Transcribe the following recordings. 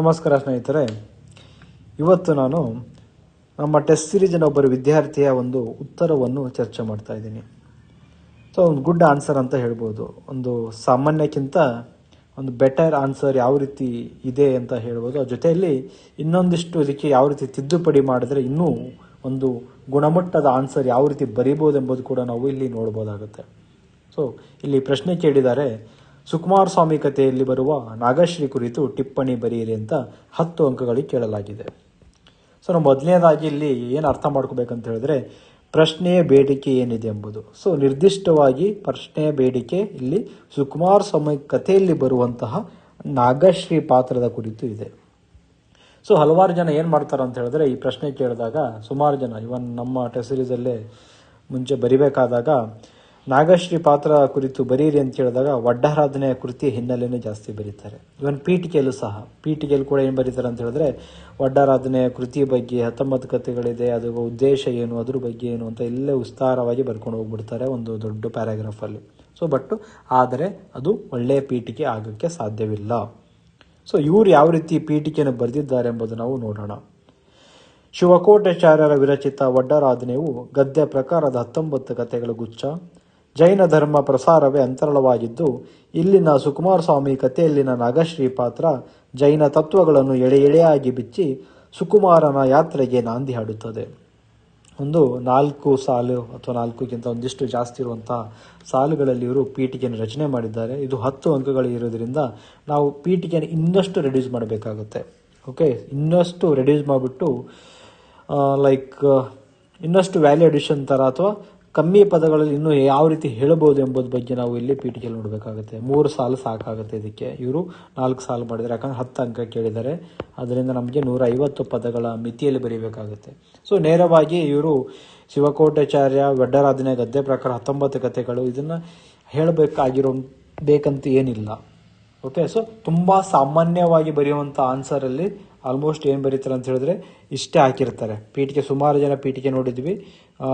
ನಮಸ್ಕಾರ ಸ್ನೇಹಿತರೆ. ಇವತ್ತು ನಾನು ನಮ್ಮ ಟೆಸ್ಟ್ ಸಿರೀಸಿನ ಒಬ್ಬರು ವಿದ್ಯಾರ್ಥಿಯ ಒಂದು ಉತ್ತರವನ್ನು ಚರ್ಚೆ ಮಾಡ್ತಾ ಇದ್ದೀನಿ. ಸೊ ಒಂದು ಗುಡ್ ಆನ್ಸರ್ ಅಂತ ಹೇಳ್ಬೋದು. ಒಂದು ಸಾಮಾನ್ಯಕ್ಕಿಂತ ಒಂದು ಬೆಟರ್ ಆನ್ಸರ್ ಯಾವ ರೀತಿ ಇದೆ ಅಂತ ಹೇಳ್ಬೋದು. ಅದ್ರ ಜೊತೆಯಲ್ಲಿ ಇನ್ನೊಂದಿಷ್ಟು ಇದಕ್ಕೆ ಯಾವ ರೀತಿ ತಿದ್ದುಪಡಿ ಮಾಡಿದ್ರೆ ಇನ್ನೂ ಒಂದು ಗುಣಮಟ್ಟದ ಆನ್ಸರ್ ಯಾವ ರೀತಿ ಬರೀಬೋದು ಎಂಬುದು ಕೂಡ ನಾವು ಇಲ್ಲಿ ನೋಡ್ಬೋದಾಗುತ್ತೆ. ಸೊ ಇಲ್ಲಿ ಪ್ರಶ್ನೆ ಕೇಳಿದ್ದಾರೆ ಸುಕುಮಾರ ಸ್ವಾಮಿ ಕಥೆಯಲ್ಲಿ ಬರುವ ನಾಗಶ್ರೀ ಕುರಿತು ಟಿಪ್ಪಣಿ ಬರೆಯಿರಿ ಅಂತ ಹತ್ತು ಅಂಕಗಳಿಗೆ ಕೇಳಲಾಗಿದೆ. ಸೊ ನಾವು ಮೊದಲನೇದಾಗಿ ಇಲ್ಲಿ ಏನು ಅರ್ಥ ಮಾಡ್ಕೋಬೇಕಂತ ಹೇಳಿದ್ರೆ ಪ್ರಶ್ನೆಯ ಬೇಡಿಕೆ ಏನಿದೆ ಎಂಬುದು. ಸೊ, ನಿರ್ದಿಷ್ಟವಾಗಿ ಪ್ರಶ್ನೆಯ ಬೇಡಿಕೆ ಇಲ್ಲಿ ಸುಕುಮಾರ ಸ್ವಾಮಿ ಕಥೆಯಲ್ಲಿ ಬರುವಂತಹ ನಾಗಶ್ರೀ ಪಾತ್ರದ ಕುರಿತು ಇದೆ. ಸೊ, ಹಲವಾರು ಜನ ಏನು ಮಾಡ್ತಾರೆ ಅಂತ ಹೇಳಿದ್ರೆ ಈ ಪ್ರಶ್ನೆ ಕೇಳಿದಾಗ ಸುಮಾರು ಜನ ಇವನ್ ನಮ್ಮ ಟೆಸ್ಟ್ ಸೀರೀಸಲ್ಲೇ ಮುಂಚೆ ಬರಿಬೇಕಾದಾಗ ನಾಗಶ್ರೀ ಪಾತ್ರ ಕುರಿತು ಬರೀರಿ ಅಂತ ಹೇಳಿದಾಗ ವಡ್ಡಾರಾಧನೆಯ ಕೃತಿ ಹಿನ್ನೆಲೆಯೇ ಜಾಸ್ತಿ ಬರೀತಾರೆ. ಇವನ್ ಪೀಠಿಕೆಯಲ್ಲೂ ಸಹ ಪೀಠಿಕೆಯಲ್ಲಿ ಕೂಡ ಏನು ಬರೀತಾರೆ ಅಂತ ಹೇಳಿದ್ರೆ ವಡ್ಡಾರಾಧನೆಯ ಕೃತಿ ಬಗ್ಗೆ ಹತ್ತೊಂಬತ್ತು ಕಥೆಗಳಿದೆ, ಅದು ಉದ್ದೇಶ ಏನು, ಅದ್ರ ಬಗ್ಗೆ ಏನು ಅಂತ ಇಲ್ಲೇ ವಿಸ್ತಾರವಾಗಿ ಬರ್ಕೊಂಡು ಹೋಗ್ಬಿಡ್ತಾರೆ ಒಂದು ದೊಡ್ಡ ಪ್ಯಾರಾಗ್ರಾಫಲ್ಲಿ ಸೊ ಬಟ್ ಆದರೆ ಅದು ಒಳ್ಳೆಯ ಪೀಠಿಕೆ ಆಗೋಕ್ಕೆ ಸಾಧ್ಯವಿಲ್ಲ. ಸೊ ಇವರು ಯಾವ ರೀತಿ ಪೀಠಿಕೆಯನ್ನು ಬರೆದಿದ್ದಾರೆ ಎಂಬುದು ನಾವು ನೋಡೋಣ. ಶಿವಕೋಟಾಚಾರ್ಯರ ವಿರಚಿತ ವಡ್ಡಾರಾಧನೆಯು ಗದ್ಯ ಪ್ರಕಾರದ ಹತ್ತೊಂಬತ್ತು ಕಥೆಗಳ ಗುಚ್ಛ ಜೈನ ಧರ್ಮ ಪ್ರಸಾರವೇ ಅಂತರಳವಾಗಿದ್ದು, ಇಲ್ಲಿನ ಸುಕುಮಾರ ಸ್ವಾಮಿ ಕಥೆಯಲ್ಲಿನ ನಾಗಶ್ರೀ ಪಾತ್ರ ಜೈನ ತತ್ವಗಳನ್ನು ಎಳೆ ಎಳೆಯಾಗಿ ಬಿಚ್ಚಿ ಸುಕುಮಾರನ ಯಾತ್ರೆಗೆ ನಾಂದಿ ಹಾಡುತ್ತದೆ. ಒಂದು ನಾಲ್ಕು ಸಾಲು ಅಥವಾ ನಾಲ್ಕುಕ್ಕಿಂತ ಒಂದಿಷ್ಟು ಜಾಸ್ತಿ ಇರುವಂತಹ ಸಾಲುಗಳಲ್ಲಿ ಇವರು ಪೀಠಿಕೆಯನ್ನು ರಚನೆ ಮಾಡಿದ್ದಾರೆ. ಇದು ಹತ್ತು ಅಂಕಗಳು ಇರೋದ್ರಿಂದ ನಾವು ಪೀಠಿಕೆಯನ್ನು ಇನ್ನಷ್ಟು ರೆಡ್ಯೂಸ್ ಮಾಡಬೇಕಾಗುತ್ತೆ. ಓಕೆ ಇನ್ನಷ್ಟು ರೆಡ್ಯೂಸ್ ಮಾಡಿಬಿಟ್ಟು ಲೈಕ್ ಇನ್ನಷ್ಟು ವ್ಯಾಲ್ಯೂ ಅಡಿಷನ್ ಥರ ಅಥವಾ ಕಮ್ಮಿ ಪದಗಳಲ್ಲಿ ಇನ್ನೂ ಯಾವ ರೀತಿ ಹೇಳಬಹುದು ಎಂಬುದ ಬಗ್ಗೆ ನಾವು ಇಲ್ಲಿ ಪೀಠಿಕೆಯಲ್ಲಿ ನೋಡಬೇಕಾಗುತ್ತೆ. ಮೂರು ಸಾಲು ಸಾಕಾಗುತ್ತೆ ಇದಕ್ಕೆ. ಇವರು ನಾಲ್ಕು ಸಾಲು ಮಾಡಿದರೆ ಯಾಕಂದ್ರೆ ಹತ್ತು ಅಂಕ ಕೇಳಿದ್ದಾರೆ. ಅದರಿಂದ ನಮಗೆ ನೂರ ಐವತ್ತು ಪದಗಳ ಮಿತಿಯಲ್ಲಿ ಬರೀಬೇಕಾಗುತ್ತೆ. ಸೊ ನೇರವಾಗಿ ಇವರು ಶಿವಕೋಟಾಚಾರ್ಯ ವಡ್ಡರಾಧನೆ ಗದ್ದೆ ಪ್ರಕಾರ ಹತ್ತೊಂಬತ್ತು ಕಥೆಗಳು ಇದನ್ನು ಹೇಳಬೇಕಾಗಿರೋ ಬೇಕಂತ ಏನಿಲ್ಲ. ಓಕೆ ಸೊ ತುಂಬ ಸಾಮಾನ್ಯವಾಗಿ ಬರೆಯುವಂಥ ಆನ್ಸರಲ್ಲಿ ಆಲ್ಮೋಸ್ಟ್ ಏನು ಬರೀತಾರೆ ಅಂತ ಹೇಳಿದ್ರೆ ಇಷ್ಟೇ ಹಾಕಿರ್ತಾರೆ. ಪೀಠಿಕೆ ಸುಮಾರು ಜನ ಪೀಠಿಕೆ ನೋಡಿದ್ವಿ.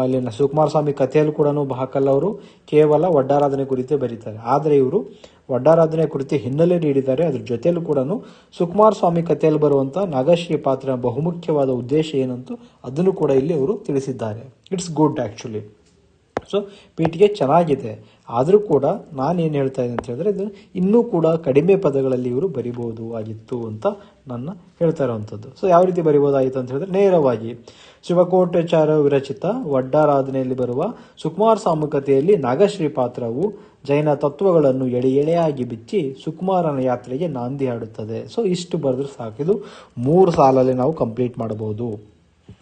ಅಲ್ಲಿನ ಸುಕುಮಾರ ಸ್ವಾಮಿ ಕಥೆಯಲ್ಲಿ ಕೂಡ ಹಾಕಲ್ಲ ಅವರು ಕೇವಲ ವಡ್ಡಾರಾಧನೆ ಕುರಿತೇ ಬರೀತಾರೆ. ಆದರೆ ಇವರು ವಡ್ಡಾರಾಧನೆ ಕುರಿತು ಹಿನ್ನೆಲೆ ನೀಡಿದ್ದಾರೆ. ಅದ್ರ ಜೊತೆಯಲ್ಲೂ ಕೂಡ ಸುಕುಮಾರ ಸ್ವಾಮಿ ಕಥೆಯಲ್ಲಿ ಬರುವಂಥ ನಾಗಶ್ರೀ ಪಾತ್ರ ಬಹುಮುಖ್ಯವಾದ ಉದ್ದೇಶ ಏನಂತೂ ಅದನ್ನು ಕೂಡ ಇಲ್ಲಿ ಅವರು ತಿಳಿಸಿದ್ದಾರೆ. ಇಟ್ಸ್ ಗುಡ್ ಆ್ಯಕ್ಚುಲಿ ಸೊ ಪೀಠಿಗೆ ಚೆನ್ನಾಗಿದೆ. ಆದರೂ ಕೂಡ ನಾನೇನು ಹೇಳ್ತಾ ಇದ್ದೀನಿ ಅಂತ ಹೇಳಿದ್ರೆ ಇದು ಇನ್ನೂ ಕೂಡ ಕಡಿಮೆ ಪದಗಳಲ್ಲಿ ಇವರು ಬರಿಬೋದು ಆಗಿತ್ತು ಅಂತ ನನ್ನ ಹೇಳ್ತಾ ಇರೋವಂಥದ್ದು. ಸೊ ಯಾವ ರೀತಿ ಬರಿಬೋದಾಗಿತ್ತು ಅಂತ ಹೇಳಿದ್ರೆ, ನೇರವಾಗಿ ಶಿವಕೋಟಾಚಾರ್ಯ ವಿರಚಿತ ವಡ್ಡಾರಾಧನೆಯಲ್ಲಿ ಬರುವ ಸುಕುಮಾರ್ ಸಾಮುಕತೆಯಲ್ಲಿ ನಾಗಶ್ರೀ ಪಾತ್ರವು ಜೈನ ತತ್ವಗಳನ್ನು ಎಳೆ ಎಳೆಯಾಗಿ ಬಿಚ್ಚಿ ಸುಕುಮಾರನ ಯಾತ್ರೆಗೆ ನಾಂದಿ ಹಾಡುತ್ತದೆ. ಸೊ ಇಷ್ಟು ಬರೆದ್ರೆ ಸಾಕು. ಇದು ಮೂರು ಸಾಲಲ್ಲಿ ನಾವು ಕಂಪ್ಲೀಟ್ ಮಾಡಬಹುದು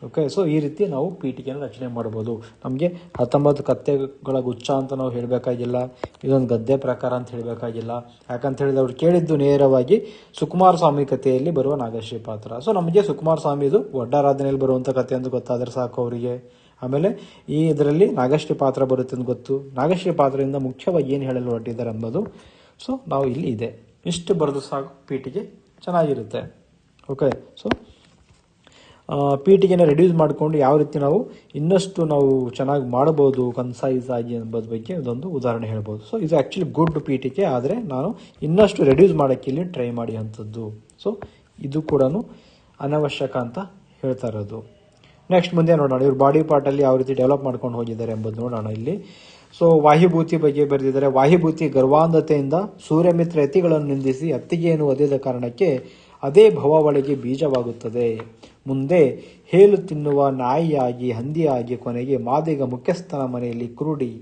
ಓಕೆ ಸೊ ಈ ರೀತಿ ನಾವು ಪೀಠಿಕೆಯನ್ನು ರಚನೆ ಮಾಡ್ಬೋದು ನಮಗೆ ಹತ್ತೊಂಬತ್ತು ಕತ್ತೆಗಳ ಗುಚ್ಛ ಅಂತ ನಾವು ಹೇಳಬೇಕಾಗಿಲ್ಲ. ಇದೊಂದು ಗದ್ದೆ ಪ್ರಕಾರ ಅಂತ ಹೇಳಬೇಕಾಗಿಲ್ಲ. ಯಾಕಂತ ಹೇಳಿದ್ರೆ ಅವ್ರು ಕೇಳಿದ್ದು ನೇರವಾಗಿ ಸುಕುಮಾರ ಸ್ವಾಮಿ ಕಥೆಯಲ್ಲಿ ಬರುವ ನಾಗಶ್ರೀ ಪಾತ್ರ. ಸೊ ನಮಗೆ ಸುಕುಮಾರ ಸ್ವಾಮಿದು ಒಡ್ಡಾರಾಧನೆಯಲ್ಲಿ ಬರುವಂಥ ಕಥೆ ಅಂತ ಗೊತ್ತಾದರೆ ಸಾಕು ಅವರಿಗೆ. ಆಮೇಲೆ ಈ ಇದರಲ್ಲಿ ನಾಗಶ್ರೀ ಪಾತ್ರ ಬರುತ್ತೆ ಅಂತ ಗೊತ್ತು. ನಾಗಶ್ರೀ ಪಾತ್ರದಿಂದ ಮುಖ್ಯವಾಗಿ ಏನು ಹೇಳಲು ಹೊರಟಿದ್ದಾರೆ ಅನ್ನೋದು ಸೊ ನಾವು ಇಲ್ಲಿ ಇದೆ. ಇಷ್ಟು ಬರೆದು ಸಾಕು ಪೀಠಿಗೆ ಚೆನ್ನಾಗಿರುತ್ತೆ. ಓಕೆ ಸೊ ಪೀಟಿಗೆನ ರೆಡ್ಯೂಸ್ ಮಾಡಿಕೊಂಡು ಯಾವ ರೀತಿ ನಾವು ಇನ್ನಷ್ಟು ನಾವು ಚೆನ್ನಾಗಿ ಮಾಡ್ಬೋದು ಕನ್ಸೈಸ್ ಆಗಿ ಎಂಬುದ್ರ ಬಗ್ಗೆ ಇದೊಂದು ಉದಾಹರಣೆ ಹೇಳ್ಬೋದು. ಸೊ ಇದು ಆ್ಯಕ್ಚುಲಿ ಗುಡ್ ಪೀಟಿಕೆ ಆದರೆ ನಾನು ಇನ್ನಷ್ಟು ರೆಡ್ಯೂಸ್ ಮಾಡೋಕ್ಕೆ ಇಲ್ಲಿ ಟ್ರೈ ಮಾಡಿ ಅಂಥದ್ದು ಸೊ ಇದು ಕೂಡ ಅನವಶ್ಯಕ ಅಂತ ಹೇಳ್ತಾ ಇರೋದು. ನೆಕ್ಸ್ಟ್ ಮುಂದೆ ನೋಡೋಣ, ಇವ್ರ ಬಾಡಿ ಪಾರ್ಟಲ್ಲಿ ಯಾವ ರೀತಿ ಡೆವಲಪ್ ಮಾಡ್ಕೊಂಡು ಹೋಗಿದ್ದಾರೆ ಎಂಬುದು ನೋಡೋಣ ಇಲ್ಲಿ. ಸೊ ವಾಹಿಭೂತಿ ಬಗ್ಗೆ ಬರೆದಿದ್ದಾರೆ. ವಾಹಿಭೂತಿ ಗರ್ವಾಂಧತೆಯಿಂದ ಸೂರ್ಯಮಿತ್ರ ಯತಿಗಳನ್ನು ನಿಂದಿಸಿ ಅತ್ತಿಗೆಯನ್ನು ಒದೆದ ಕಾರಣಕ್ಕೆ ಅದೇ ಭವವಳಿಗೆ ಬೀಜವಾಗುತ್ತದೆ. ಮುಂದೆ ಹೇಲು ತಿನ್ನುವ ನಾಯಿಯಾಗಿ, ಹಂದಿಯಾಗಿ, ಕೊನೆಗೆ ಮಾದಿಗ ಮುಖ್ಯಸ್ಥನ ಮನೆಯಲ್ಲಿ ಕುರುಡಿ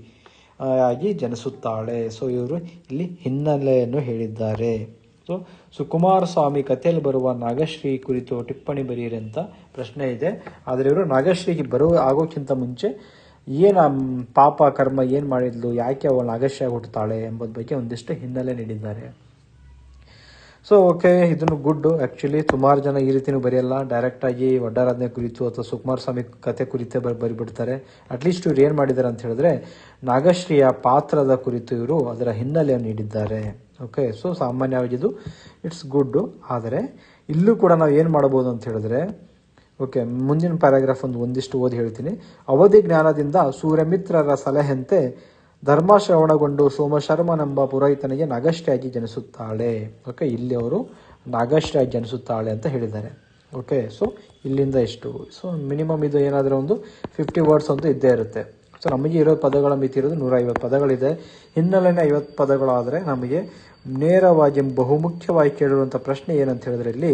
ಆಗಿ ಜನಿಸುತ್ತಾಳೆ. ಸೊ ಇವರು ಇಲ್ಲಿ ಹಿನ್ನೆಲೆಯನ್ನು ಹೇಳಿದ್ದಾರೆ. ಸೊ ಸುಕುಮಾರ ಸ್ವಾಮಿ ಕಥೆಯಲ್ಲಿ ಬರುವ ನಾಗಶ್ರೀ ಕುರಿತು ಟಿಪ್ಪಣಿ ಬರೀರಿ ಅಂತ ಪ್ರಶ್ನೆ ಇದೆ. ಆದರೆ ಇವರು ನಾಗಶ್ರೀಗೆ ಬರುವ ಆಗೋಕ್ಕಿಂತ ಮುಂಚೆ ಏನು ಪಾಪ, ಕರ್ಮ ಏನು ಮಾಡಿದ್ಲು, ಯಾಕೆ ಅವಳು ನಾಗಶ್ರೀ ಹುಟ್ಟುತ್ತಾಳೆ ಎಂಬುದ ಬಗ್ಗೆ ಒಂದಿಷ್ಟು ಹಿನ್ನೆಲೆ ನೀಡಿದ್ದಾರೆ. ಸೊ ಓಕೆ ಇದನ್ನು ಗುಡ್ ಆ್ಯಕ್ಚುಲಿ ಸುಮಾರು ಜನ ಈ ರೀತಿ ಬರೆಯಲ್ಲ. ಡೈರೆಕ್ಟಾಗಿ ವಡ್ಡಾರಾಧನೆ ಕುರಿತು ಅಥವಾ ಸುಕುಮಾರ ಸ್ವಾಮಿ ಕತೆ ಕುರಿತೇ ಬರ್ ಬರಿಬಿಡ್ತಾರೆ. ಅಟ್ಲೀಸ್ಟ್ ಇವ್ರು ಏನು ಮಾಡಿದ್ದಾರೆ ಅಂತ ಹೇಳಿದ್ರೆ, ನಾಗಶ್ರೀಯ ಪಾತ್ರದ ಕುರಿತು ಇವರು ಅದರ ಹಿನ್ನೆಲೆಯನ್ನು ನೀಡಿದ್ದಾರೆ. ಓಕೆ ಸೊ ಸಾಮಾನ್ಯವಾಗಿ ಇದು ಇಟ್ಸ್ ಗುಡ್ ಆದರೆ, ಇಲ್ಲೂ ಕೂಡ ನಾವು ಏನು ಮಾಡ್ಬೋದು ಅಂತ ಹೇಳಿದ್ರೆ ಓಕೆ ಮುಂದಿನ ಪ್ಯಾರಾಗ್ರಾಫ್ ಒಂದು ಒಂದಿಷ್ಟು ಓದಿ ಹೇಳ್ತೀನಿ. ಅವಧಿ ಜ್ಞಾನದಿಂದ ಸೂರ್ಯಮಿತ್ರರ ಸಲಹೆಯಂತೆ ಧರ್ಮಶ್ರವಣಗೊಂಡು ಸೋಮಶರ್ಮನೆಂಬ ಪುರೋಹಿತನಿಗೆ ನಗಷ್ಟಿಯಾಗಿ ಜನಿಸುತ್ತಾಳೆ. ಓಕೆ ಇಲ್ಲಿ ಅವರು ನಾಗಶ್ರೀ ಜನಿಸುತ್ತಾಳೆ ಅಂತ ಹೇಳಿದ್ದಾರೆ. ಓಕೆ ಸೊ ಇಲ್ಲಿಂದ ಎಷ್ಟು? ಸೊ ಮಿನಿಮಮ್ ಇದು ಏನಾದರೂ ಒಂದು ಫಿಫ್ಟಿ ವರ್ಡ್ಸ್ ಅಂತೂ ಇದ್ದೇ ಇರುತ್ತೆ. ಸೊ ನಮಗೆ ಇರೋ ಪದಗಳ ಮಿತಿ ಇರೋದು ನೂರ ಐವತ್ತು ಪದಗಳಿದೆ. ಹಿನ್ನೆಲೆನೇ ಐವತ್ತು ಪದಗಳಾದರೆ ನಮಗೆ ನೇರವಾಗಿ ಬಹುಮುಖ್ಯವಾಗಿ ಕೇಳಿರುವಂಥ ಪ್ರಶ್ನೆ ಏನಂತ ಹೇಳಿದ್ರೆ ಇಲ್ಲಿ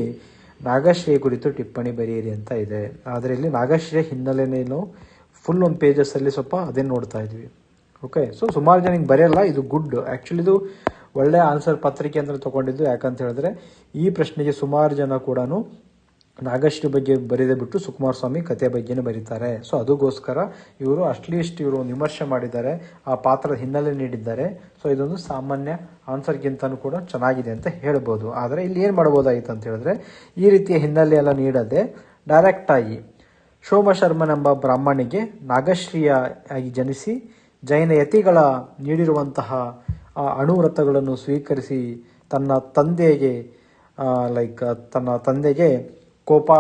ನಾಗಶ್ರೀ ಕುರಿತು ಟಿಪ್ಪಣಿ ಬರೆಯಿರಿ ಅಂತ ಇದೆ. ಆದರೆ ಇಲ್ಲಿ ನಾಗಶ್ರೀ ಹಿನ್ನೆಲೆನೇನು? ಫುಲ್ ಒಂದು ಪೇಜಸ್ಸಲ್ಲಿ ಸ್ವಲ್ಪ ಅದೇ ನೋಡ್ತಾ ಇದ್ವಿ. ಓಕೆ ಸೊ ಸುಮಾರು ಜನ ಬರೆಯಲ್ಲ, ಇದು ಗುಡ್ ಆ್ಯಕ್ಚುಲಿ ಇದು ಒಳ್ಳೆಯ ಆನ್ಸರ್ ಪತ್ರಿಕೆ ಅಂತ ತೊಗೊಂಡಿದ್ದು. ಯಾಕಂತ ಹೇಳಿದ್ರೆ, ಈ ಪ್ರಶ್ನೆಗೆ ಸುಮಾರು ಜನ ಕೂಡ ನಾಗಶ್ರೀ ಬಗ್ಗೆ ಬರೆದೇ ಬಿಟ್ಟು ಸುಕುಮಾರ ಸ್ವಾಮಿ ಕಥೆ ಬಗ್ಗೆನೇ ಬರೀತಾರೆ. ಸೊ ಅದಕ್ಕೋಸ್ಕರ ಇವರು ಅಟ್ಲೀಸ್ಟ್ ಇವರು ವಿಮರ್ಶೆ ಮಾಡಿದ್ದಾರೆ, ಆ ಪಾತ್ರದ ಹಿನ್ನೆಲೆ ನೀಡಿದ್ದಾರೆ. ಸೊ ಇದೊಂದು ಸಾಮಾನ್ಯ ಆನ್ಸರ್ಗಿಂತನೂ ಕೂಡ ಚೆನ್ನಾಗಿದೆ ಅಂತ ಹೇಳ್ಬೋದು. ಆದರೆ, ಇಲ್ಲಿ ಏನು ಮಾಡ್ಬೋದಾಗಿತ್ತು ಅಂತ ಹೇಳಿದ್ರೆ, ಈ ರೀತಿಯ ಹಿನ್ನೆಲೆ ಎಲ್ಲ ನೀಡದೆ ಡೈರೆಕ್ಟಾಗಿ ಶೋಮಶರ್ಮನೆಂಬ ಬ್ರಾಹ್ಮಣಿಗೆ ನಾಗಶ್ರೀಯ ಆಗಿ ಜನಿಸಿ ಜೈನ ಯತಿಗಳ ನೀಡಿರುವಂತಹ ಆ ಅಣುವ್ರತಗಳನ್ನು ಸ್ವೀಕರಿಸಿ ತನ್ನ ತಂದೆಗೆ ಲೈಕ್ ತನ್ನ ತಂದೆಗೆ ಕೋಪ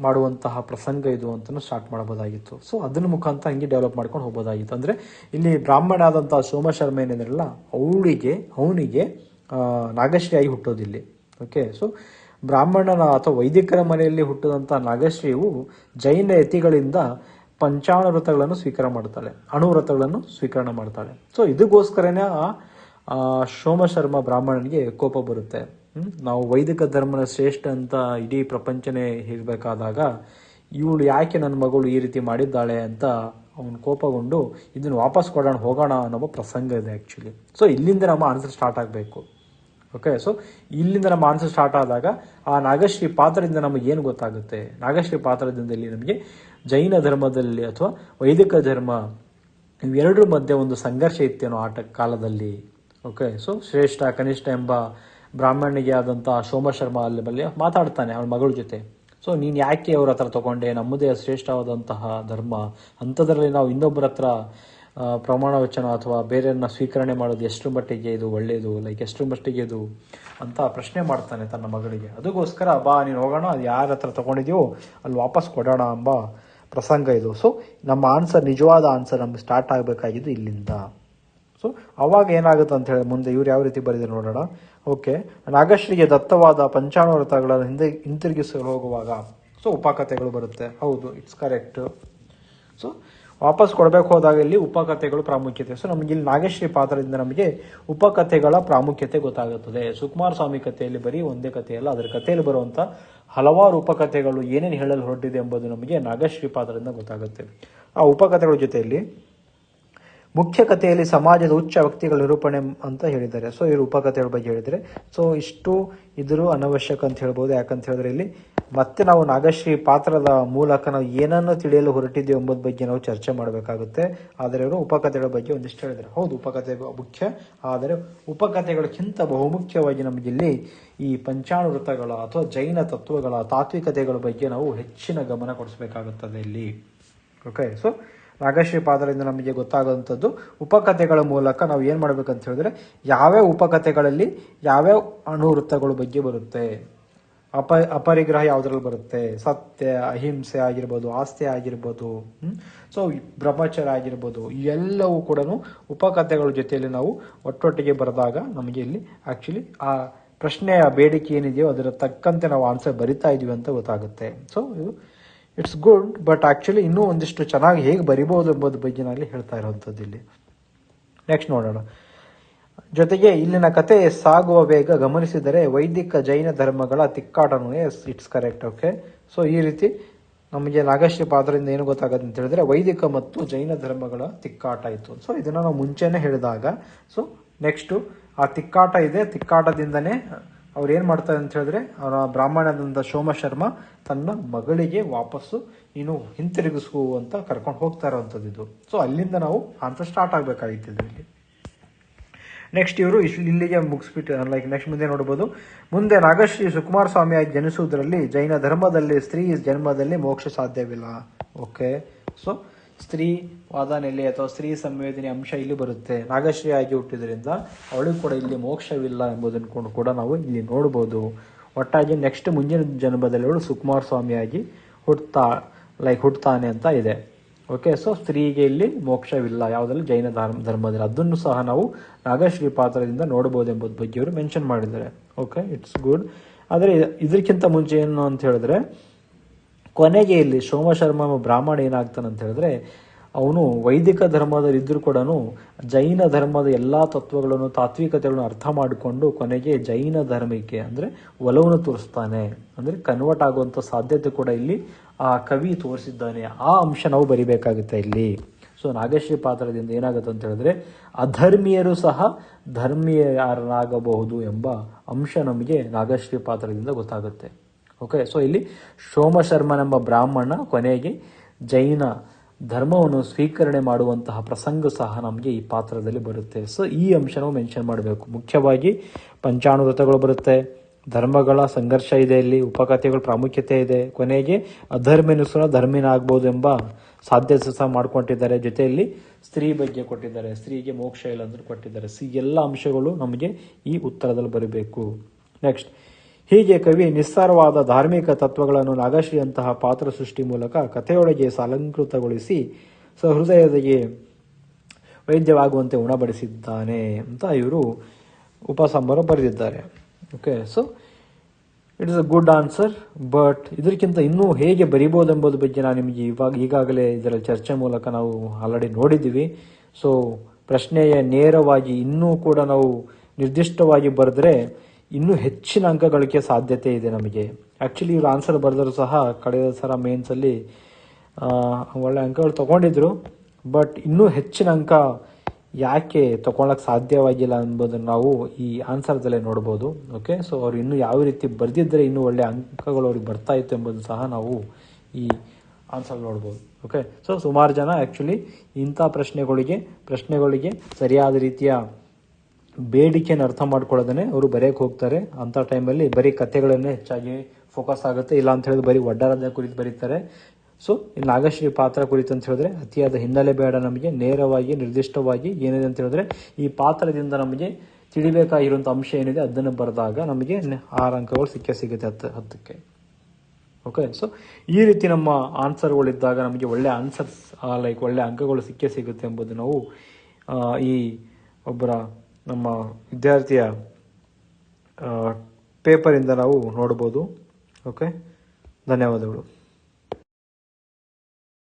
ಮಾಡುವಂತಹ ಪ್ರಸಂಗ ಇದು ಅಂತಲೂ ಸ್ಟಾರ್ಟ್ ಮಾಡಬಹುದಾಗಿತ್ತು. ಸೊ ಅದನ್ನ ಮುಖಾಂತರ ಹಂಗೆ ಡೆವಲಪ್ ಮಾಡ್ಕೊಂಡು ಹೋಗ್ಬೋದಾಗಿತ್ತು. ಅಂದರೆ, ಇಲ್ಲಿ ಬ್ರಾಹ್ಮಣ ಆದಂತಹ ಸೋಮಶರ್ಮ ಏನಿದ್ರಲ್ಲ, ಅವಳಿಗೆ, ಅವನಿಗೆ ನಾಗಶ್ರೀಯಾಗಿ ಹುಟ್ಟೋದಿಲ್ಲಿ ಓಕೆ ಸೊ ಬ್ರಾಹ್ಮಣನ ಅಥವಾ ವೈದಿಕರ ಮನೆಯಲ್ಲಿ ಹುಟ್ಟಿದಂಥ ನಾಗಶ್ರೀಯು ಜೈನ ಯತಿಗಳಿಂದ ಪಂಚಾಣುವ್ರತಗಳನ್ನು ಸ್ವೀಕಾರ ಮಾಡ್ತಾಳೆ ಅಣುವ್ರತಗಳನ್ನು ಸ್ವೀಕರಣ ಮಾಡ್ತಾಳೆ. ಸೊ ಇದಕ್ಕೋಸ್ಕರನೇ ಆ ಸೋಮಶರ್ಮ ಬ್ರಾಹ್ಮಣನಿಗೆ ಕೋಪ ಬರುತ್ತೆ. ನಾವು ವೈದಿಕ ಧರ್ಮನ ಶ್ರೇಷ್ಠ ಅಂತ ಇಡೀ ಪ್ರಪಂಚನೇ ಇರಬೇಕಾದಾಗ ಇವಳು ಯಾಕೆ ನನ್ನ ಮಗಳು ಈ ರೀತಿ ಮಾಡಿದ್ದಾಳೆ ಅಂತ ಅವನು ಕೋಪಗೊಂಡು, ಇದನ್ನು ವಾಪಸ್ ಕೊಡೋಣ, ಹೋಗೋಣ ಅನ್ನೋ ಪ್ರಸಂಗ ಇದೆ ಆ್ಯಕ್ಚುಲಿ ಸೊ ಇಲ್ಲಿಂದ ನಮ್ಮ ಆನ್ಸರ್ ಸ್ಟಾರ್ಟ್ ಆಗಬೇಕು. ಓಕೆ ಸೊ ಇಲ್ಲಿಂದ ನಮ್ಮ ಆನ್ಸರ್ ಸ್ಟಾರ್ಟ್ ಆದಾಗ, ಆ ನಾಗಶ್ರೀ ಪಾತ್ರದಿಂದ ನಮಗೆ ಏನು ಗೊತ್ತಾಗುತ್ತೆ? ನಾಗಶ್ರೀ ಪಾತ್ರದಿಂದ ಇಲ್ಲಿ ನಮಗೆ ಜೈನ ಧರ್ಮದಲ್ಲಿ ಅಥವಾ ವೈದಿಕ ಧರ್ಮ, ಇವೆರಡರ ಮಧ್ಯೆ ಒಂದು ಸಂಘರ್ಷ ಇತ್ತೇನೋ ಆಟ ಕಾಲದಲ್ಲಿ. ಓಕೆ ಸೊ ಶ್ರೇಷ್ಠ, ಕನಿಷ್ಠ ಎಂಬ ಬ್ರಾಹ್ಮಣಿಗೆ ಆದಂಥ ಸೋಮಶರ್ಮ ಅಲ್ಲಿ ಬಲ್ಲಿ ಮಾತಾಡ್ತಾನೆ ಅವನ ಮಗಳ ಜೊತೆ. ಸೊ ನೀನು ಯಾಕೆ ಅವ್ರ ಹತ್ರ ತಗೊಂಡೆ? ನಮ್ಮದೇ ಶ್ರೇಷ್ಠವಾದಂತಹ ಧರ್ಮ. ಅಂಥದ್ರಲ್ಲಿ ನಾವು ಇನ್ನೊಬ್ಬರ ಹತ್ರ ಪ್ರಮಾಣ ವಚನ ಅಥವಾ ಬೇರೆಯನ್ನ ಸ್ವೀಕರಣೆ ಮಾಡೋದು ಎಷ್ಟು ಮಟ್ಟಿಗೆ ಇದು ಒಳ್ಳೆಯದು ಲೈಕ್ ಎಷ್ಟು ಮಟ್ಟಿಗೆ ಇದು ಅಂತ ಪ್ರಶ್ನೆ ಮಾಡ್ತಾನೆ ತನ್ನ ಮಗಳಿಗೆ. ಅದಕ್ಕೋಸ್ಕರ ಬಾ, ನೀನು ಹೋಗೋಣ. ಅದು ಯಾರ ಹತ್ರ ತಗೊಂಡಿದ್ಯೋ, ಅಲ್ಲಿ ವಾಪಸ್ ಕೊಡೋಣ ಎಂಬ ಪ್ರಸಂಗ ಇದು. ಸೊ ನಮ್ಮ ಆನ್ಸರ್ ನಿಜವಾದ ಆನ್ಸರ್ ನಮ್ಗೆ ಸ್ಟಾರ್ಟ್ ಆಗಬೇಕಾಗಿದ್ದು ಇಲ್ಲಿಂದ. ಸೊ ಅವಾಗ ಏನಾಗುತ್ತೆ ಅಂತ ಹೇಳಿ ಮುಂದೆ ಇವ್ರು ಯಾವ ರೀತಿ ಬರೆದಿದೆ ನೋಡೋಣ. ಓಕೆ ನಾಗಶ್ರೀಗೆ ದತ್ತವಾದ ಪಂಚಾಣುವ್ರತಗಳನ್ನು ಹಿಂದೆ ಹಿಂತಿರುಗಿಸಲು ಹೋಗುವಾಗ. ಸೊ ಉಪಕಥೆಗಳು ಬರುತ್ತೆ. ಹೌದು ಇಟ್ಸ್ ಕರೆಕ್ಟ್ ಸೊ ವಾಪಸ್ ಕೊಡಬೇಕು ಹೋದಾಗ ಇಲ್ಲಿ ಉಪಕಥೆಗಳು ಪ್ರಾಮುಖ್ಯತೆ. ಸೊ ನಮಗೆ ಇಲ್ಲಿ ನಾಗಶ್ರೀ ಪಾತ್ರದಿಂದ ನಮಗೆ ಉಪಕಥೆಗಳ ಪ್ರಾಮುಖ್ಯತೆ ಗೊತ್ತಾಗುತ್ತದೆ. ಸುಕುಮಾರ ಸ್ವಾಮಿ ಕಥೆಯಲ್ಲಿ ಬರೀ ಒಂದೇ ಕಥೆಯಲ್ಲ ಅದರ ಕಥೆಯಲ್ಲಿ ಬರುವಂಥ ಹಲವಾರು ಉಪಕಥೆಗಳು ಏನೇನು ಹೇಳಲು ಹೊರಟಿದೆ ಎಂಬುದು ನಮಗೆ ನಾಗಶ್ರೀ ಪಾತ್ರದಿಂದ ಗೊತ್ತಾಗುತ್ತೆ. ಆ ಉಪಕಥೆಗಳ ಜೊತೆಯಲ್ಲಿ ಮುಖ್ಯ ಕಥೆಯಲ್ಲಿ ಸಮಾಜದ ಉಚ್ಚ ವ್ಯಕ್ತಿಗಳ ನಿರೂಪಣೆ ಅಂತ ಹೇಳಿದ್ದಾರೆ. ಸೊ ಇವರು ಉಪಕಥೆಗಳ ಬಗ್ಗೆ ಹೇಳಿದರೆ ಸೊ ಇಷ್ಟು ಇದ್ರೂ ಅನವಶ್ಯಕ ಅಂತ ಹೇಳ್ಬೋದು. ಯಾಕಂತ ಹೇಳಿದ್ರೆ ಇಲ್ಲಿ ಮತ್ತೆ ನಾವು ನಾಗಶ್ರೀ ಪಾತ್ರದ ಮೂಲಕ ನಾವು ಏನನ್ನು ತಿಳಿಯಲು ಹೊರಟಿದ್ದೇವೆ ಎಂಬುದ ಬಗ್ಗೆ ನಾವು ಚರ್ಚೆ ಮಾಡಬೇಕಾಗುತ್ತೆ. ಆದರೆ ಅವರು ಉಪಕಥೆಗಳ ಬಗ್ಗೆ ಒಂದಿಷ್ಟು ಹೇಳಿದರು ಹೌದು ಉಪಕಥೆ ಮುಖ್ಯ. ಆದರೆ ಉಪಕಥೆಗಳಿಗಿಂತ ಬಹುಮುಖ್ಯವಾಗಿ ನಮಗಿಲ್ಲಿ ಈ ಪಂಚಾಣುವೃತಗಳ ಅಥವಾ ಜೈನ ತತ್ವಗಳ ತಾತ್ವಿಕತೆಗಳ ಬಗ್ಗೆ ನಾವು ಹೆಚ್ಚಿನ ಗಮನ ಕೊಡಿಸಬೇಕಾಗುತ್ತದೆ ಇಲ್ಲಿ. ಓಕೆ ಸೊ ನಾಗಶ್ರೀ ಪಾತ್ರದಿಂದ ನಮಗೆ ಗೊತ್ತಾಗುವಂಥದ್ದು ಉಪಕಥೆಗಳ ಮೂಲಕ ನಾವು ಏನು ಮಾಡಬೇಕಂತ ಹೇಳಿದ್ರೆ, ಯಾವ್ಯಾವ ಉಪಕಥೆಗಳಲ್ಲಿ ಯಾವ್ಯಾವ ಅಣುವೃತ್ತಗಳ ಬಗ್ಗೆ ಬರುತ್ತೆ. ಅಪ, ಅಪರಿಗ್ರಹ ಯಾವುದ್ರಲ್ಲಿ ಬರುತ್ತೆ? ಸತ್ಯ, ಅಹಿಂಸೆ ಆಗಿರ್ಬೋದು, ಆಸ್ತಿ ಆಗಿರ್ಬೋದು ಸೊ ಬ್ರಹ್ಮಚರ್ಯ ಆಗಿರ್ಬೋದು ಎಲ್ಲವೂ ಕೂಡ ಉಪಕಥೆಗಳ ಜೊತೆಯಲ್ಲಿ ನಾವು ಒಟ್ಟೊಟ್ಟಿಗೆ ಬರೆದಾಗ ನಮಗೆ ಇಲ್ಲಿ ಆ್ಯಕ್ಚುಲಿ ಆ ಪ್ರಶ್ನೆಯ ಬೇಡಿಕೆ ಏನಿದೆಯೋ ಅದರ ತಕ್ಕಂತೆ ನಾವು ಆನ್ಸರ್ ಬರಿತಾ ಇದೀವಿ ಅಂತ ಗೊತ್ತಾಗುತ್ತೆ. ಸೊ ಇದು ಇಟ್ಸ್ ಗುಡ್ ಬಟ್ ಆ್ಯಕ್ಚುಲಿ ಇನ್ನೂ ಒಂದಿಷ್ಟು ಚೆನ್ನಾಗಿ ಹೇಗೆ ಬರಿಬೋದು ಎಂಬುದ್ರ ಬಗ್ಗೆ ನಾನಲ್ಲಿ ಹೇಳ್ತಾ ಇರೋವಂಥದ್ದು ಇಲ್ಲಿ. ನೆಕ್ಸ್ಟ್ ನೋಡೋಣ. ಜೊತೆಗೆ ಇಲ್ಲಿನ ಕತೆ ಸಾಗುವ ವೇಗ ಗಮನಿಸಿದರೆ ವೈದಿಕ ಜೈನ ಧರ್ಮಗಳ ತಿಕ್ಕಾಟನು ಇಟ್ಸ್ ಕರೆಕ್ಟ್ ಓಕೆ ಸೊ ಈ ರೀತಿ ನಮಗೆ ನಾಗಶ್ರೀ ಪಾತ್ರದಿಂದ ಏನು ಗೊತ್ತಾಗುತ್ತೆ ಅಂತ ಹೇಳಿದ್ರೆ ವೈದಿಕ ಮತ್ತು ಜೈನ ಧರ್ಮಗಳ ತಿಕ್ಕಾಟ ಇತ್ತು. ಸೊ ಇದನ್ನು ನಾವು ಮುಂಚೆನೇ ಹೇಳಿದಾಗ ಸೊ ನೆಕ್ಸ್ಟು ಆ ತಿಕ್ಕಾಟ ಇದೆ. ತಿಕ್ಕಾಟದಿಂದನೇ ಅವ್ರು ಏನು ಮಾಡ್ತಾರೆ ಅಂತ ಹೇಳಿದ್ರೆ, ಅವರ ಬ್ರಾಹ್ಮಣದಂತ ಸೋಮ ಶರ್ಮ ತನ್ನ ಮಗಳಿಗೆ ವಾಪಸ್ಸು ನೀನು ಹಿಂತಿರುಗಿಸು ಅಂತ ಕರ್ಕೊಂಡು ಹೋಗ್ತಾ ಇರೋವಂಥದ್ದು ಇದು. ಸೊ ಅಲ್ಲಿಂದ ನಾವು ಅಂತ ಸ್ಟಾರ್ಟ್ ಆಗಬೇಕಾಗಿತ್ತು ಇಲ್ಲಿ ನೆಕ್ಸ್ಟ್ ಇವರು ಇಲ್ಲಿಗೆ ಮುಗಿಸ್ಬಿಟ್ಟು ಲೈಕ್ ನೆಕ್ಸ್ಟ್ ಮುಂದೆ ನೋಡ್ಬೋದು. ಮುಂದೆ ನಾಗಶ್ರೀ ಸುಕುಮಾರ ಸ್ವಾಮಿಯಾಗಿ ಜನಿಸುವುದರಲ್ಲಿ ಜೈನ ಧರ್ಮದಲ್ಲಿ ಸ್ತ್ರೀ ಜನ್ಮದಲ್ಲಿ ಮೋಕ್ಷ ಸಾಧ್ಯವಿಲ್ಲ. ಓಕೆ ಸೊ ಸ್ತ್ರೀ ವಾದನೆಲೆ ಅಥವಾ ಸ್ತ್ರೀ ಸಂವೇದನೆ ಅಂಶ ಇಲ್ಲಿ ಬರುತ್ತೆ. ನಾಗಶ್ರೀ ಆಗಿ ಹುಟ್ಟಿದ್ರಿಂದ ಅವಳಿಗೂ ಕೂಡ ಇಲ್ಲಿ ಮೋಕ್ಷವಿಲ್ಲ ಎಂಬುದನ್ನು ಕೂಡ ನಾವು ಇಲ್ಲಿ ನೋಡ್ಬೋದು. ಒಟ್ಟಾಗಿ ನೆಕ್ಸ್ಟ್ ಮುಂದಿನ ಜನ್ಮದಲ್ಲಿ ಅವಳು ಸುಕುಮಾರ ಸ್ವಾಮಿಯಾಗಿ ಹುಟ್ತಾ ಲೈಕ್ ಹುಟ್ತಾನೆ ಅಂತ ಇದೆ. ಓಕೆ ಸೊ ಸ್ತ್ರೀಗೆ ಇಲ್ಲಿ ಮೋಕ್ಷವಿಲ್ಲ. ಯಾವುದರಲ್ಲಿ ಜೈನ ಧರ್ಮ ಧರ್ಮದಲ್ಲಿ. ಅದನ್ನು ಸಹ ನಾವು ನಾಗಶ್ರೀ ಪಾತ್ರದಿಂದ ನೋಡಬಹುದು ಎಂಬುದ ಬಗ್ಗೆ ಅವರು ಮೆನ್ಷನ್ ಮಾಡಿದ್ದಾರೆ. ಓಕೆ ಇಟ್ಸ್ ಗುಡ್ ಆದರೆ ಇದಕ್ಕಿಂತ ಮುಂಚೆ ಏನು ಅಂತ ಹೇಳಿದ್ರೆ, ಕೊನೆಗೆ ಇಲ್ಲಿ ಸೋಮಶರ್ಮ ಬ್ರಾಹ್ಮಣ ಏನಾಗ್ತಾನೆ ಅಂತ ಹೇಳಿದ್ರೆ, ಅವನು ವೈದಿಕ ಧರ್ಮದಲ್ಲಿ ಇದ್ದರೂ ಕೂಡ ಜೈನ ಧರ್ಮದ ಎಲ್ಲ ತತ್ವಗಳನ್ನು, ತಾತ್ವಿಕತೆಗಳನ್ನು ಅರ್ಥ ಮಾಡಿಕೊಂಡು ಕೊನೆಗೆ ಜೈನ ಧರ್ಮಕ್ಕೆ ಅಂದರೆ ಒಲವನ್ನು ತೋರಿಸ್ತಾನೆ. ಅಂದರೆ ಕನ್ವರ್ಟ್ ಆಗುವಂಥ ಸಾಧ್ಯತೆ ಕೂಡ ಇಲ್ಲಿ ಆ ಕವಿ ತೋರಿಸಿದ್ದಾನೆ, ಆ ಅಂಶ ನಾವು ಬರಿಬೇಕಾಗುತ್ತೆ ಇಲ್ಲಿ. ಸೊ ನಾಗಶ್ರೀ ಪಾತ್ರದಿಂದ ಏನಾಗುತ್ತೆ ಅಂತ ಹೇಳಿದ್ರೆ, ಅಧರ್ಮೀಯರು ಸಹ ಧರ್ಮೀಯರಾಗಬಹುದು ಎಂಬ ಅಂಶ ನಮಗೆ ನಾಗಶ್ರೀ ಪಾತ್ರದಿಂದ ಗೊತ್ತಾಗುತ್ತೆ. ಓಕೆ ಸೊ ಇಲ್ಲಿ ಸೋಮಶರ್ಮನೆಂಬ ಬ್ರಾಹ್ಮಣ ಕೊನೆಗೆ ಜೈನ ಧರ್ಮವನ್ನು ಸ್ವೀಕರಣೆ ಮಾಡುವಂತಹ ಪ್ರಸಂಗ ಸಹ ನಮಗೆ ಈ ಪಾತ್ರದಲ್ಲಿ ಬರುತ್ತೆ. ಸೊ ಈ ಅಂಶನೂ ಮೆನ್ಷನ್ ಮಾಡಬೇಕು. ಮುಖ್ಯವಾಗಿ ಪಂಚಾಣುವ್ರತಗಳು ಬರುತ್ತೆ. ಧರ್ಮಗಳ ಸಂಘರ್ಷ ಇದೆ ಇಲ್ಲಿ, ಉಪಕಥೆಗಳ ಪ್ರಾಮುಖ್ಯತೆ ಇದೆ. ಕೊನೆಗೆ ಅಧರ್ಮಿನ ಸಹ ಧರ್ಮಿನ ಆಗ್ಬೋದು ಎಂಬ ಸಾಧ್ಯತೆ ಸಹ ಮಾಡಿಕೊಟ್ಟಿದ್ದಾರೆ. ಜೊತೆಯಲ್ಲಿ, ಸ್ತ್ರೀ ಬಗ್ಗೆ ಕೊಟ್ಟಿದ್ದಾರೆ. ಸ್ತ್ರೀಗೆ ಮೋಕ್ಷ ಇಲ್ಲ ಅಂದ್ರೆ ಕೊಟ್ಟಿದ್ದಾರೆ. ಸಿ, ಎಲ್ಲ ಅಂಶಗಳು ನಮಗೆ ಈ ಉತ್ತರದಲ್ಲಿ ಬರಬೇಕು. ನೆಕ್ಸ್ಟ್, ಹೀಗೆ ಕವಿ ನಿಸ್ಸಾರವಾದ ಧಾರ್ಮಿಕ ತತ್ವಗಳನ್ನು ನಾಗಶ್ರೀಯಂತಹ ಪಾತ್ರ ಸೃಷ್ಟಿ ಮೂಲಕ ಕಥೆಯೊಳಗೆ ಸಾಲಂಕೃತಗೊಳಿಸಿ ಸಹೃದಯದಿಗೆ ವೈದ್ಯವಾಗುವಂತೆ ಉಣಬಡಿಸಿದ್ದಾನೆ ಅಂತ ಇವರು ಉಪಸಂಬರ ಬರೆದಿದ್ದಾರೆ. Okay so it is a good answer but ಇದಕ್ಕಿಂತ ಇನ್ನೂ ಹೇಗೆ ಬರಿಬೋದು ಎಂಬುದ್ರ ಬಗ್ಗೆ ನಾನು ನಿಮಗೆ ಇವಾಗ ಈಗಾಗಲೇ ಇದರ ಚರ್ಚೆ ಮೂಲಕ ನಾವು ಆಲ್ರೆಡಿ ನೋಡಿದ್ದೀವಿ. ಸೊ ಪ್ರಶ್ನೆಯ ನೇರವಾಗಿ ಇನ್ನೂ ಕೂಡ ನಾವು ನಿರ್ದಿಷ್ಟವಾಗಿ ಬರೆದ್ರೆ ಇನ್ನೂ ಹೆಚ್ಚಿನ ಅಂಕ ಗಳಿಕೆ ಸಾಧ್ಯತೆ ಇದೆ ನಮಗೆ. ಆ್ಯಕ್ಚುಲಿ ಇವರು ಆನ್ಸರ್ ಬರೆದರೂ ಸಹ ಕಳೆದ ಸಲ ಮೇನ್ಸಲ್ಲಿ ಒಳ್ಳೆ ಅಂಕಗಳು ತಗೊಂಡಿದ್ರು ಬಟ್ ಇನ್ನೂ ಹೆಚ್ಚಿನ ಅಂಕ ಯಾಕೆ ತಗೊಳಕ್ ಸಾಧ್ಯವಾಗಿಲ್ಲ ಅನ್ಬೋದನ್ನ ನಾವು ಈ ಆನ್ಸರ್ದಲ್ಲೇ ನೋಡ್ಬೋದು ಓಕೆ ಸೊ ಅವ್ರು ಇನ್ನೂ ಯಾವ ರೀತಿ ಬರೆದಿದ್ದರೆ ಇನ್ನೂ ಒಳ್ಳೆ ಅಂಕಗಳು ಅವ್ರಿಗೆ ಬರ್ತಾ ಇತ್ತು ಎಂಬುದು ಸಹ ನಾವು ಈ ಆನ್ಸರ್ ನೋಡ್ಬೋದು ಓಕೆ ಸೊ ಸುಮಾರು ಜನ ಆ್ಯಕ್ಚುಲಿ ಇಂಥ ಪ್ರಶ್ನೆಗಳಿಗೆ ಪ್ರಶ್ನೆಗಳಿಗೆ ಸರಿಯಾದ ರೀತಿಯ ಬೇಡಿಕೆಯನ್ನು ಅರ್ಥ ಮಾಡ್ಕೊಳ್ಳೋದನ್ನೇ ಅವರು ಬರೆಯಕ್ಕೆ ಹೋಗ್ತಾರೆ. ಅಂಥ ಟೈಮಲ್ಲಿ ಬರೀ ಕಥೆಗಳನ್ನೇ ಹೆಚ್ಚಾಗಿ ಫೋಕಸ್ ಆಗುತ್ತೆ. ಇಲ್ಲ ಅಂತ ಹೇಳಿದ್ರೆ ಬರೀ ಒಡ್ಡಾರದ ಕುರಿತು ಬರೀತಾರೆ. ಸೊ ನಾಗಶ್ರೀ ಪಾತ್ರ ಕುರಿತು ಅಂತ ಹೇಳಿದ್ರೆ ಅತಿಯಾದ ಹಿನ್ನೆಲೆ ಬೇಡ ನಮಗೆ, ನೇರವಾಗಿ, ನಿರ್ದಿಷ್ಟವಾಗಿ ಏನಿದೆ ಅಂತ ಹೇಳಿದ್ರೆ ಈ ಪಾತ್ರದಿಂದ ನಮಗೆ ತಿಳಿಬೇಕಾಗಿರುವಂಥ ಅಂಶ ಏನಿದೆ ಅದನ್ನು ಬರೆದಾಗ ನಮಗೆ ಆರು ಅಂಕಗಳು ಸಿಕ್ಕೇ ಸಿಗುತ್ತೆ ಹತ್ತು, ಹತ್ತಕ್ಕೆ. ಓಕೆ ಸೊ ಈ ರೀತಿ ನಮ್ಮ ಆನ್ಸರ್ಗಳಿದ್ದಾಗ ನಮಗೆ ಒಳ್ಳೆ ಆನ್ಸರ್ಸ್ ಲೈಕ್ ಒಳ್ಳೆ ಅಂಕಗಳು ಸಿಕ್ಕೇ ಸಿಗುತ್ತೆ ಎಂಬುದು ನಾವು ಈ ಒಬ್ಬರ ನಮ್ಮ ವಿದ್ಯಾರ್ಥಿಯ ಪೇಪರಿಂದ ನಾವು ನೋಡ್ಬೋದು. ಓಕೆ ಧನ್ಯವಾದಗಳು.